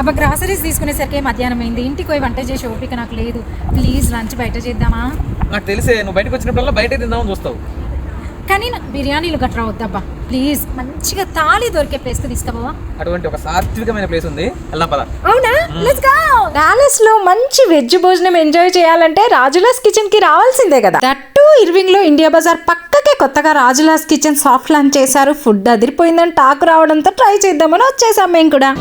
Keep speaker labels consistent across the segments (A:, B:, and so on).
A: అబ్బా గ్రాసరీస్ తీసుకునేసరికి మధ్యాహ్నం అయింది. ఇంటికి పోయి వంట చేసే ఓపిక నాకు లేదు. ప్లీజ్ లంచ్ బయట చేద్దామా?
B: నాకు తెలిసే నువ్వు బయటకు వచ్చినప్పుడల్లా బయట తిందామని చూస్తావు.
A: కానీ నాకు బిర్యానీలు గట్రా వద్దబ్బా. ప్లీజ్ మంచిగా తాళి దొరికే ప్లేస్కి తీసుకుపోవా?
B: అటువంటి ఒక సాత్వికమైన ప్లేస్ ఉంది. వెళ్దాం పద.
A: అవునా? లెట్స్ గో
C: ప్యాలెస్లో మంచి వెజ్ భోజనం ఎంజాయ్ చేయాలంటే రాజులాస్ కిచెన్కి రావాల్సిందే కదా. దట్టు ఇర్వింగ్లో ఇండియా బజార్ పక్కకే కొత్తగా రాజులాస్ కిచెన్ సాఫ్ట్ లాంచ్ చేశారు. ఫుడ్ అదిరిపోయిందని టాక్ రావడంతో ట్రై చేద్దామని వచ్చేసాం మేము కూడా.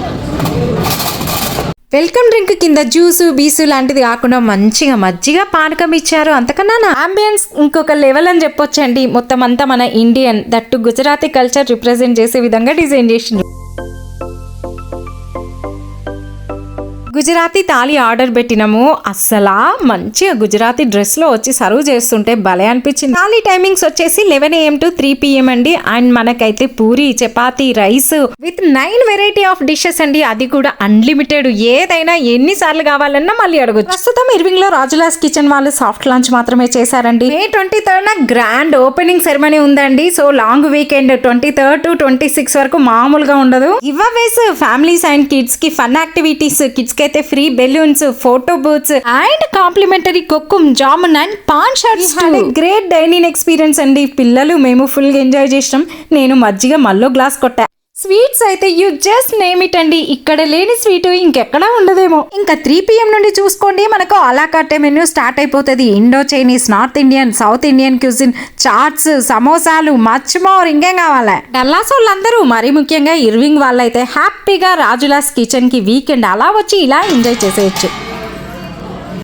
C: వెల్కమ్ డ్రింక్ కింద జ్యూసు బీసు లాంటిది కాకుండా మంచిగా మజ్జిగ పానకం ఇచ్చారు అంతకన్నా అంబియన్స్ ఇంకొక లెవెల్ అని చెప్పొచ్చండి. మొత్తం అంతా మన Indian that Gujarati culture represent చేసే విధంగా డిజైన్ చేసిండ్రు గుజరాతీ తాళి ఆర్డర్ పెట్టినాము. అస్సలా మంచిగా గుజరాతీ డ్రెస్లో వచ్చి సర్వ్ చేస్తుంటే భలే అనిపించింది. తాళి టైమింగ్స్ వచ్చేసి eleven AM to three PM అండి. అండ్ మనకైతే puri chapati rice with nine variety of dishes అండి. అది కూడా అన్లిమిటెడ్. ఏదైనా ఎన్ని సార్లు కావాలన్నా మళ్ళీ అడగచ్చు. ప్రస్తుతం ఇర్వింగ్లో రాజులాస్ కిచెన్ వాళ్ళు సాఫ్ట్ లాంచ్ మాత్రమే చేశారండి. May twenty third grand opening ceremony ఉందండి. So long weekend twenty third to twenty six వరకు మామూలుగా ఉండదు. ఇవ్వవేస్ ఫ్యామిలీస్ అండ్ కిడ్స్కి ఫన్ యాక్టివిటీస్ కిడ్స్కి అయితే free balloons photo booths and complimentary కొక్కుం jamun and paan shots great dining experience అండి. పిల్లలు మేము ఫుల్గా ఎంజాయ్ చేసినాం. నేను మజ్జిగ మల్లో గ్లాస్ కొట్టా. స్వీట్స్ అయితే యూ జస్ట్ నేమ్ ఇట్ అండి. ఇక్కడ లేని స్వీట్ ఇంకెక్కడా ఉండదేమో. ఇంకా త్రీ పిఎం నుండి చూసుకోండి. మనకు అలా కట్టే మెనూ స్టార్ట్ అయిపోతుంది. Indo Chinese North Indian South Indian cuisine chaats సమోసాలు మచ్ మోర్ ఇంకేం కావాలి. డల్లాస్ వాళ్ళందరూ మరీ ముఖ్యంగా ఇర్వింగ్ వాళ్ళైతే హ్యాపీగా రాజులాస్ కిచెన్కి వీకెండ్ అలా వచ్చి ఇలా ఎంజాయ్ చేసేయచ్చు.